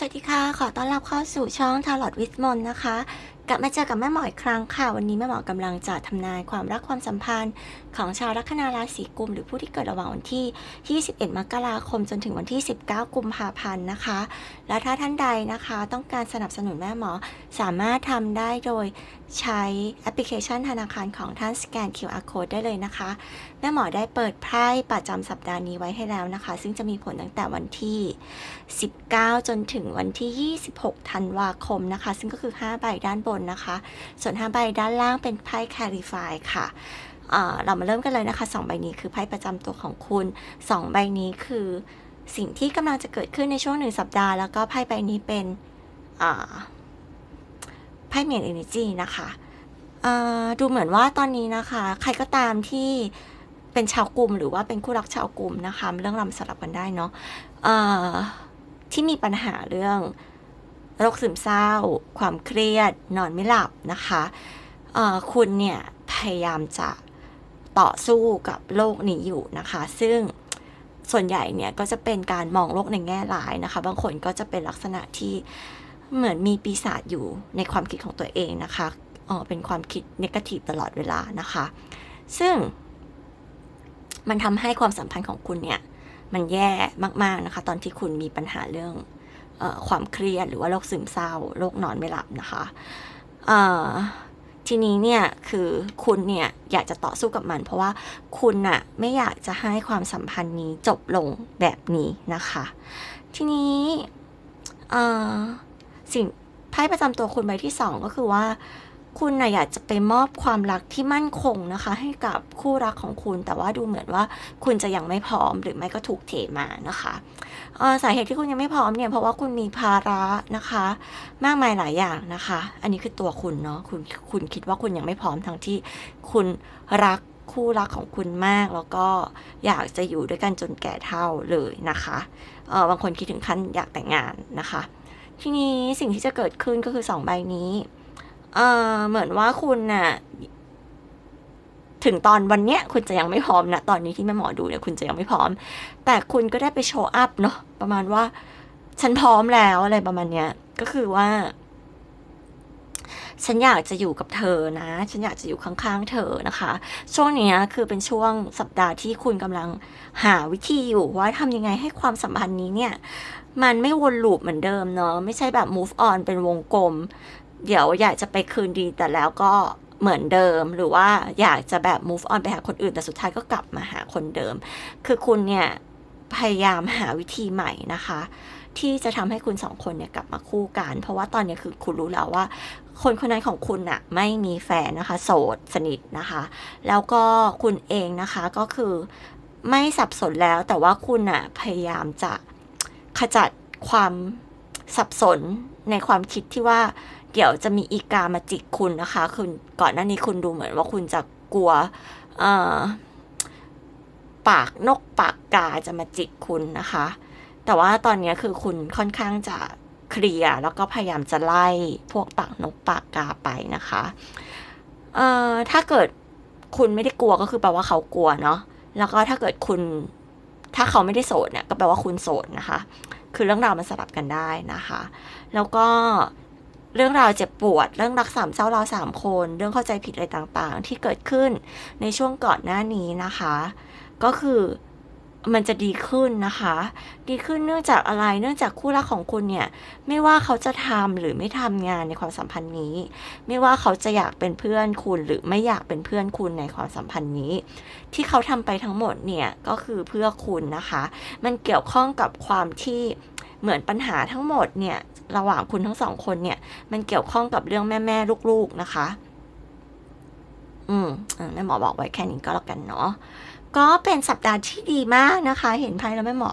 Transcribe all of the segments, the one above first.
สวัสดีค่ะ ขอต้อนรับเข้าสู่ช่อง t a r o t with มนนะคะ กลับมาเจอกับแม่หมออีกครั้งค่ะ วันนี้แม่หมอกำลังจะทำนายความรักความสัมพันธ์ ของชาวลัคนาราศีกุม หรือผู้ที่เกิดระหว่างวันที่ 21 มกราคมจนถึงวันที่ 19 กุมภาพันธ์นะคะ และถ้าท่านใดนะคะ ต้องการสนับสนุนแม่หมอสามารถทำได้โดยใช้แอปพลิเคชันธนาคารของท่านสแกน QR code ได้เลยนะคะ แม่หมอได้เปิดไพ่ประจำสัปดาห์นี้ไว้ให้แล้วนะคะ ซึ่งจะมีผลตั้งแต่วันที่ 19 จนถึงวันที่ 26 ธันวาคมนะคะ ซึ่งก็คือ 5 ใบด้านบนนะคะ ส่วน5ใบด้านล่างเป็นไพ่ Clarify ค่ะเรามาเริ่มกันเลยนะคะ 2 ใบนี้คือไพ่ประจำตัวของคุณ 2 ใบนี้คือสิ่งที่กำลังจะเกิดขึ้นในช่วงหนึ่งสัปดาห์ แล้วก็ไพ่ใบนี้เป็นไพ่เมียนเอเนจีนะคะดูเหมือนว่าตอนนี้นะคะ ใครก็ตามที่เป็นชาวกลุ่มหรือว่าเป็นคู่รักชาวกลุ่มนะคะ เรื่องรำสลับกันได้เนาะที่มีปัญหาเรื่อง โรคซึมเศร้า ความเครียด นอนไม่หลับนะคะคุณเนี่ยพยายามจะต่อสู้กับโลกนี้อยู่นะคะ ซึ่งส่วนใหญ่เนี่ยก็จะเป็นการมองโลกในแง่ร้ายนะคะ บางคนก็จะเป็นลักษณะที่เหมือนมีปีศาจอยู่ในความคิดของตัวเองนะคะเออเป็นความคิดนกาทีฟตลอดเวลานะคะ ซึ่ง มันทำให้ความสัมพันธ์ของคุณเนี่ย มันแย่มากๆนะคะ ตอนที่คุณมีปัญหาเรื่อง ความเครียดหรือว่าโรคซึมเศร้าโรคนอนไม่หลับนะคะทีนี้เนี่ยคือคุณเนี่ยอยากจะต่อสู้กับมัน เพราะว่าคุณน่ะไม่อยากจะให้ความสัมพันธ์นี้จบลงแบบนี้นะคะ ทีนี้สิ่งไพ่ประจำตัวคุณใบที่สองก็คือว่า คุณน่ะอยากจะไปมอบความรักที่มั่นคงนะคะ ให้กับคู่รักของคุณ แต่ว่าดูเหมือนว่าคุณจะยังไม่พร้อมหรือไม่ก็ถูกเทมานะคะสาเหตุที่คุณยังไม่พร้อมเนี่ยเพราะว่าคุณมีภาระนะคะ มากมายหลายอย่างนะคะ อันนี้คือตัวคุณเนาะคุณคุณคิดว่าคุณยังไม่พร้อมทั้งที่คุณรักคู่รักของคุณมากแล้วก็อยากจะอยู่ด้วยกันจนแก่เท่าเลยนะคะเออบางคนคิดถึงขั้นอยากแต่งงานนะคะ ทีนี้สิ่งที่จะเกิดขึ้นก็คือสองใบนี้ เออเหมือนว่าคุณน่ะ ถึงตอนวันเนี้ย คุณจะยังไม่พร้อมนะ ตอนนี้ที่แม่หมอดูเนี่ยคุณจะยังไม่พร้อม แต่คุณก็ได้ไปโชว์อัพเนาะประมาณว่า ฉันพร้อมแล้วอะไรประมาณเนี้ย ก็คือว่า ฉันอยากจะอยู่กับเธอนะ ฉันอยากจะอยู่ข้างๆเธอนะคะ ช่วงเนี้ยคือเป็นช่วงสัปดาห์ที่คุณกำลังหาวิธีอยู่ว่าทำยังไงให้ความสัมพันธ์นี้เนี่ยมันไม่วนลูปเหมือนเดิมเนาะไม่ใช่แบบ move on เป็นวงกลม เดี๋ยวอยากจะไปคืนดีแต่แล้วก็เหมือนเดิมหรือว่าอยากจะแบบ move on ไปหาคนอื่นแต่สุดท้ายก็กลับมาหาคนเดิม คือคุณเนี่ย พยายามหาวิธีใหม่นะคะ ที่จะทำให้คุณสองคนเนี่ยกลับมาคู่กัน เพราะว่าตอนนี้คือคุณรู้แล้วว่า คนคนนั้นของคุณน่ะไม่มีแฟนนะคะ โสดสนิทนะคะ แล้วก็คุณเองนะคะก็คือไม่สับสนแล้วแต่ว่าคุณน่ะพยายามจะขจัดความ สับสนในความคิดที่ว่า เดี๋ยวจะมีอีกามาจิกคุณนะคะ คุณก่อนหน้านี้คุณดูเหมือนว่าคุณจะกลัวปากนกปากกาจะมาจิกคุณนะคะ แต่ว่าตอนนี้คือคุณค่อนข้างจะเคลียร์แล้วก็พยายามจะไล่พวกปากนกปากกาไปนะคะเอ่อถ้าเกิดคุณไม่ได้กลัวก็คือแปลว่าเขากลัวเนาะแล้วก็ถ้าเกิดคุณถ้าเขาไม่ได้โสดเนี่ยก็แปลว่าคุณโสดนะคะ คือเรื่องราวมันสลับกันได้นะคะ แล้วก็เรื่องราวเจ็บปวด เรื่องรักสามเศร้าเราสามคน เรื่องเข้าใจผิดอะไรต่างๆ ที่เกิดขึ้นในช่วงก่อนหน้านี้นะคะ ก็คือ มันจะดีขึ้นนะคะ ดีขึ้นเนื่องจากอะไร เนื่องจากคู่รักของคุณเนี่ย ไม่ว่าเขาจะทำหรือไม่ทำงานในความสัมพันธ์นี้ ไม่ว่าเขาจะอยากเป็นเพื่อนคุณหรือไม่อยากเป็นเพื่อนคุณในความสัมพันธ์นี้ ที่เขาทำไปทั้งหมดเนี่ยก็คือเพื่อคุณนะคะ มันเกี่ยวข้องกับความที่เหมือนปัญหาทั้งหมดเนี่ย ระหว่างคุณทั้งสองคนเนี่ย มันเกี่ยวข้องกับเรื่องแม่แม่ลูกๆนะคะ อืมแม่หมอบอกไว้แค่นี้ก็แล้วกันเนาะก็เป็นสัปดาห์ที่ดีมากนะคะ เห็นไพ่แล้วแม่หมอ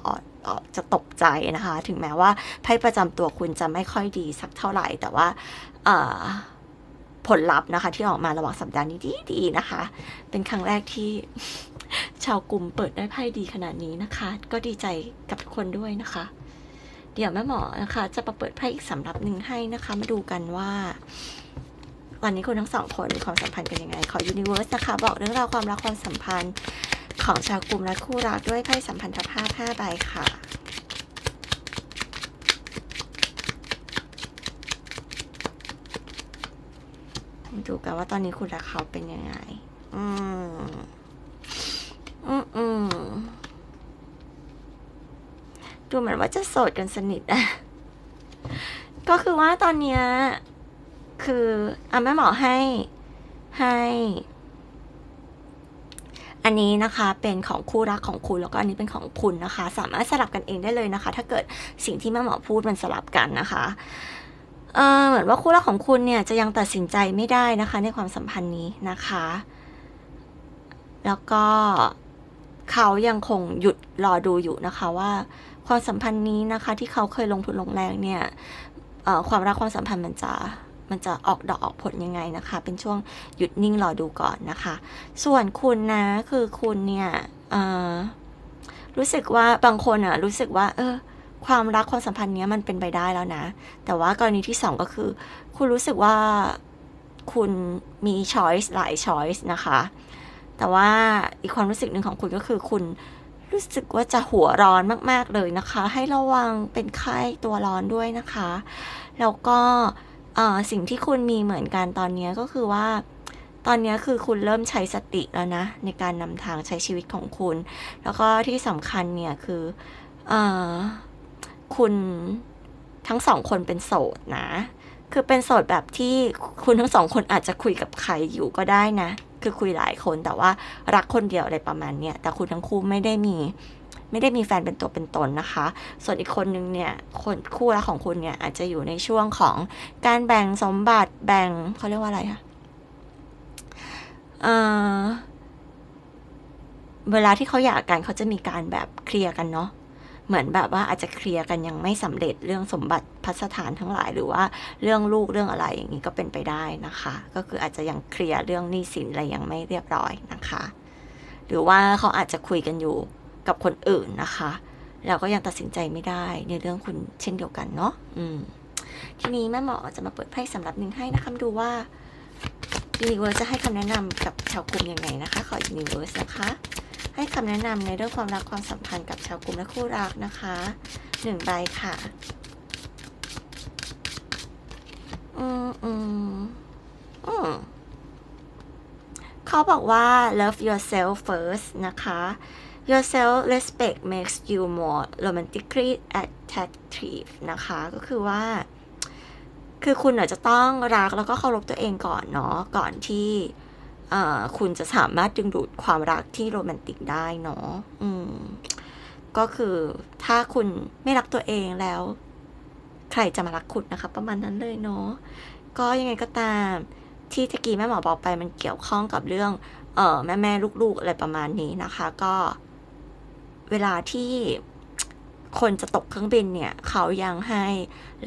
จะตกใจนะคะ ถึงแม้ว่าไพ่ประจำตัวคุณจะไม่ค่อยดีสักเท่าไหร่ แต่ว่าผลลัพธ์นะคะ ที่ออกมาระหว่างสัปดาห์นี้ดีดีนะคะ เป็นครั้งแรกที่ชาวกลุ่มเปิดได้ไพ่ดีขนาดนี้นะคะ ก็ดีใจกับทุกคนด้วยนะคะ เดี๋ยวแม่หมอนะคะ จะมาเปิดไพ่อีกสำรับหนึ่งให้นะคะ มาดูกันว่า วันนี้คุณทั้งสองคนมีความสัมพันธ์กันยังไง ขอยูนิเวอร์สนะคะ บอกเรื่องราวความรักความสัมพันธ์ของชาวกลุ่มและคู่รักด้วยไพ่สัมพันธภาพ5ใบค่ะดูกันว่าตอนนี้คุณและเขาเป็นยังไง อืม อืมอืมดูเหมือนว่าจะโสดกันสนิทอะก็คือว่าตอนเนี้ย คืออะแม่หมอให้ให้ อันนี้นะคะเป็นของคู่รักของคุณแล้วก็อันนี้เป็นของคุณนะคะ สามารถสลับกันเองได้เลยนะคะ ถ้าเกิดสิ่งที่แม่หมอพูดมันสลับกันนะคะเออเหมือนว่าคู่รักของคุณเนี่ยจะยังตัดสินใจไม่ได้นะคะ ในความสัมพันธ์นี้นะคะ แล้วก็เขายังคงหยุดรอดูอยู่นะคะว่าความสัมพันธ์นี้นะคะ ที่เขาเคยลงทุนลงแรงเนี่ยความรักความสัมพันธ์มันจะ มันจะออกดอกออกผลยังไงนะคะ เป็นช่วงหยุดนิ่งรอดูก่อนนะคะ ส่วนคุณนะคือคุณเนี่ยรู้สึกว่าบางคนอะรู้สึกว่า เออ ความรักความสัมพันธ์เนี้ยมันเป็นไปได้แล้วนะ แต่ว่ากรณีที่สองก็คือ คุณรู้สึกว่าคุณมี choice หลาย choice นะคะ แต่ว่าอีกความรู้สึกหนึ่งของคุณก็คือคุณรู้สึกว่าจะหัวร้อนมาก ๆ เลยนะคะ ให้ระวังเป็นไข้ตัวร้อนด้วยนะคะ แล้วก็ เอ่อสิ่งที่คุณมีเหมือนกันตอนนี้ก็คือว่า ตอนนี้คือคุณเริ่มใช้สติแล้วนะ ในการนำทางใช้ชีวิตของคุณ แล้วก็ที่สำคัญเนี่ยคือเอ่อคุณทั้งสองคนเป็นโสดนะ คือเป็นโสดแบบที่คุณทั้งสองคนอาจจะคุยกับใครอยู่ก็ได้นะ คือคุยหลายคนแต่ว่ารักคนเดียวอะไรประมาณเนี้ยแต่คุณทั้งคู่ไม่ได้มี ไม่ได้มีแฟนเป็นตัวเป็นตนนะคะ ส่วนอีกคนนึงเนี่ยคนคู่รักของคุณเนี่ยอาจจะอยู่ในช่วงของการแบ่งสมบัติแบ่งเขาเรียกว่าอะไรคะเออเวลาที่เขาหย่ากกันเขาจะมีการแบบเคลียร์กันเนาะเหมือนแบบว่าอาจจะเคลียร์กันยังไม่สำเร็จเรื่องสมบัติพัสถานทั้งหลาย หรือว่าเรื่องลูกเรื่องอะไรอย่างนี้ก็เป็นไปได้นะคะ ก็คืออาจจะยังเคลียร์เรื่องหนี้สินอะไรยังไม่เรียบร้อยนะคะ หรือว่าเขาอาจจะคุยกันอยู่ กับคนอื่นนะคะแล้วก็ยังตัดสินใจไม่ได้ในเรื่องคุณเช่นเดียวกันเนาะอืมทีนี้แม่หมอจะมาเปิดไพ่สำหรับหนึ่งให้นะคะดูว่า Universe จะให้คำแนะนำกับชาวกลุ่มยังไงนะคะ ขอ Universe นะคะ ให้คำแนะนำในเรื่องความรักความสัมพันธ์กับชาวกลุ่มและคู่รักนะคะหนึ่งใบค่ะ อืมอืมอืมเขาบอกว่า love yourself first นะคะ your self respect makes you more romantically attractive นะคะ ก็คือว่า คือคุณอาจจะต้องรักแล้วก็เคารพตัวเองก่อนเนาะ ก่อนที่คุณจะสามารถดึงดูดความรักที่โรแมนติกได้เนาะอืม ก็คือถ้าคุณไม่รักตัวเองแล้ว ใครจะมารักคุณนะคะ ประมาณนั้นเลยเนาะ ก็ยังไงก็ตาม ที่ตะกี้แม่หมอบอกไปมันเกี่ยวข้องกับเรื่อง เออแม่แม่ลูกๆ อะไรประมาณนี้นะคะ ก็ เวลาที่คนจะตกเครื่องบินเนี่ย เขายังให้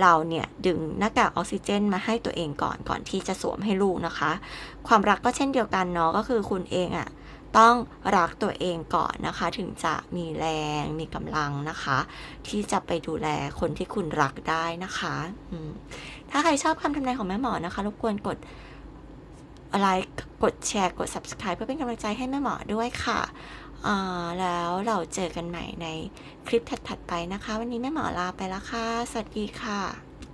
เราเนี่ย ดึงหน้ากากออกซิเจนมาให้ตัวเองก่อนก่อนที่จะสวมให้ลูกนะคะ ความรักก็เช่นเดียวกันเนาะก็คือคุณเองอะ่ะต้องรักตัวเองก่อนนะคะ ถึงจะมีแรงมีกำลังนะคะ ที่จะไปดูแลคนที่คุณรักได้นะคะถ้าใครชอบคำทำนายของแม่หมอนะคะรบกวนกดไลค์กดแชร์กด subscribe เพื่อเป็นกำลังใจให้แม่หมอด้วยค่ะ แล้วเราเจอกันใหม่ในคลิปถัดๆไปนะคะ วันนี้แม่หมอลาไปแล้วค่ะ สวัสดีค่ะ